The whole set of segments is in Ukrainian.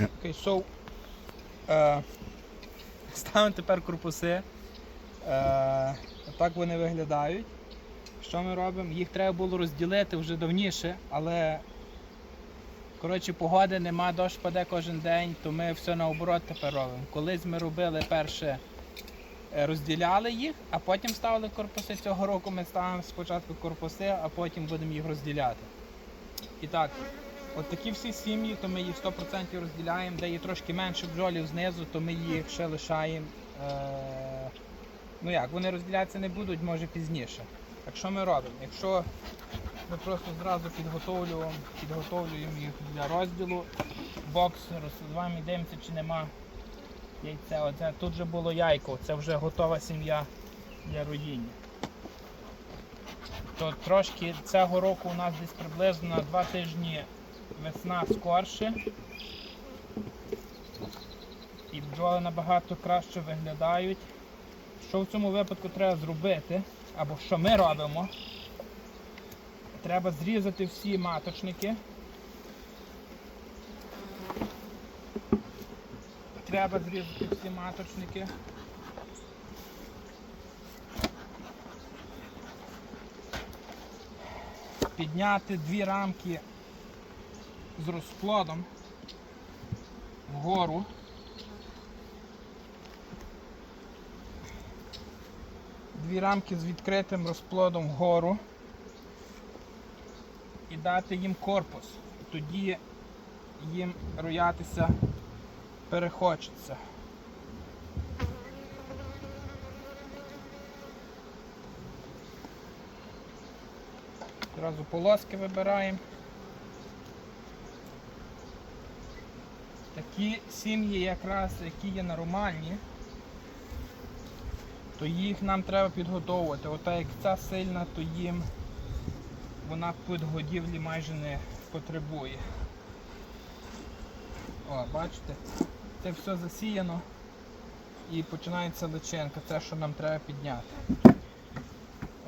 Окей, so, е, ставимо тепер корпуси. Е, так вони виглядають. Що ми робимо? Їх треба було розділити вже давніше, але коротше, погоди нема, дощ паде кожен день, то ми все наоборот тепер робимо. Колись ми робили перше, е, розділяли їх, а потім ставили корпуси. Цього року ми ставимо спочатку корпуси, а потім будемо їх розділяти. І так, от такі всі сім'ї, то ми їх 100% розділяємо, де є трошки менше бджолів знизу, то ми їх ще лишаємо. Е- ну як, вони розділятися не будуть, може пізніше. Так що ми робимо? Якщо ми просто зразу підготовлюємо, підготовлюємо їх для розділу, бокс розсуваємо і дивимося, чи нема яйця. Оце тут же було яйко, це вже готова сім'я для роїння. То трошки цього року у нас десь приблизно на два тижні весна скорше. І бджоли набагато краще виглядають. Що в цьому випадку треба зробити, або що ми робимо? Треба зрізати всі маточники. Треба зрізати всі маточники. Підняти дві рамки з розплодом вгору. Дві рамки з відкритим розплодом вгору і дати їм корпус. Тоді їм роятися перехочеться. Зразу полоски вибираємо. Такі сім'ї якраз, які є нормальні, то їх нам треба підготовувати. Ота як ця сильна, то їм вона підгодівлі майже не потребує. О, бачите? Це все засіяно і починається личинка, це що нам треба підняти.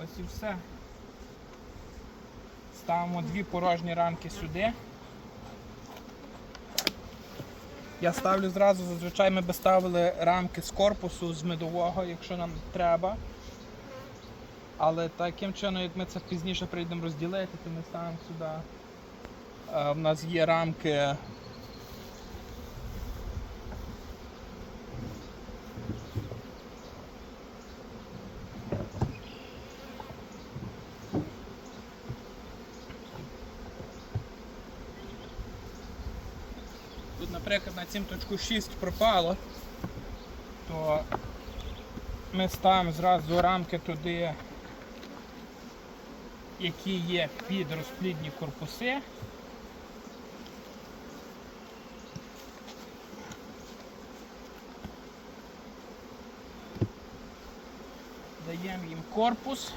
Ось і все. Ставимо дві порожні рамки сюди. Я ставлю зразу, зазвичай ми би ставили рамки з корпусу, з медового, якщо нам треба. Але таким чином, як ми це пізніше прийдемо розділити, то ми ставимо сюди. У В нас є рамки. Тут, наприклад, на цім точку 6 пропало, то ми ставимо зразу рамки туди, які є під розплідні корпуси. Даємо їм корпус.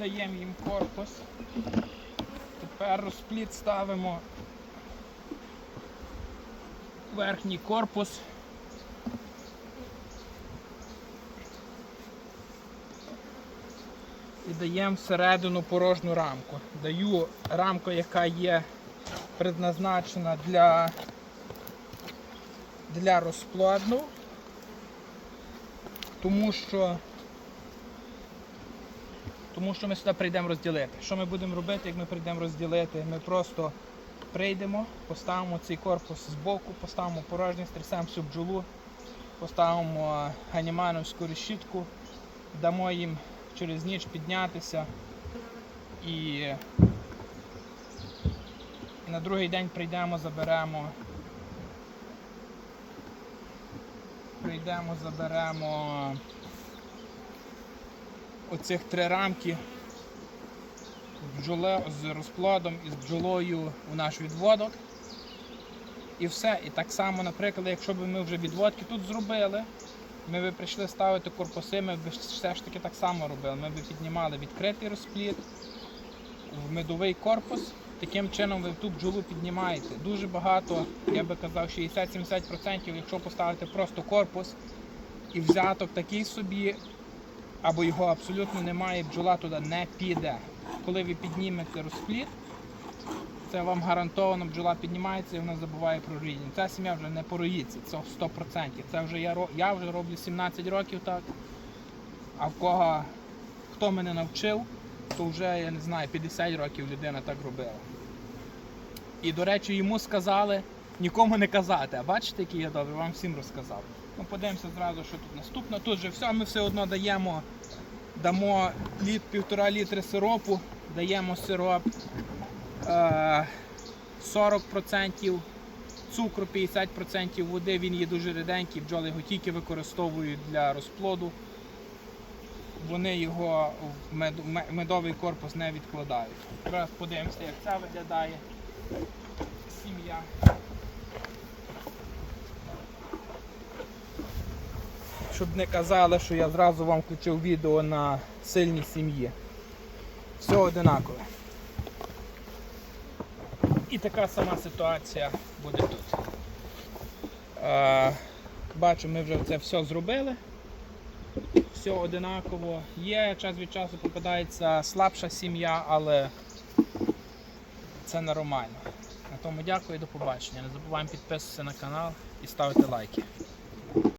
Даємо їм корпус. Тепер розплід ставимо верхній корпус. І даємо всередину порожню рамку. Даю рамку, яка є предназначена для, для розплодну, тому що тому що ми сюди прийдемо розділити. Що ми будемо робити, як ми прийдемо розділити? Ми просто прийдемо, поставимо цей корпус з боку, поставимо порожній, стрясемо всю бджолу, поставимо ганімановську решітку, дамо їм через ніч піднятися і на другий день прийдемо, заберемо. Прийдемо, заберемо оцих три рамки бджоле, з розплодом і з бджолою у наш відводок. І все. І так само, наприклад, якщо б ми вже відводки тут зробили, ми б прийшли ставити корпуси, ми б все ж таки так само робили. Ми б піднімали відкритий розплід в медовий корпус. Таким чином ви ту бджолу піднімаєте. Дуже багато, я би казав, 60-70%, якщо поставити просто корпус і взяток такий собі, або його абсолютно немає, бджола туди не піде. Коли ви піднімете розплід, це вам гарантовано бджола піднімається і вона забуває про роїння. Ця сім'я вже не пороїться, це 100%. Це вже я, я вже роблю 17 років так. А в кого хто мене навчив, то вже я не знаю, 50 років людина так робила. І, до речі, йому сказали нікому не казати. А бачите, який я добрий, вам всім розказав. Ну, подивимося зразу, що тут наступне. Тут же все, ми все одно даємо, дамо літ, півтора літри сиропу, даємо сироп е, 40% цукру, 50% води, він є дуже ріденький, бджоли його тільки використовують для розплоду. Вони його в медовий корпус не відкладають. Зараз подивимося, як це виглядає сім'я. Щоб не казали, що я зразу вам включив відео на сильній сім'ї. Все одинакове. І така сама ситуація буде тут. Е, бачу, ми вже це все зробили. Все одинаково. Є час від часу попадається слабша сім'я, але це нормально. На тому дякую і до побачення. Не забуваємо підписуватися на канал і ставити лайки.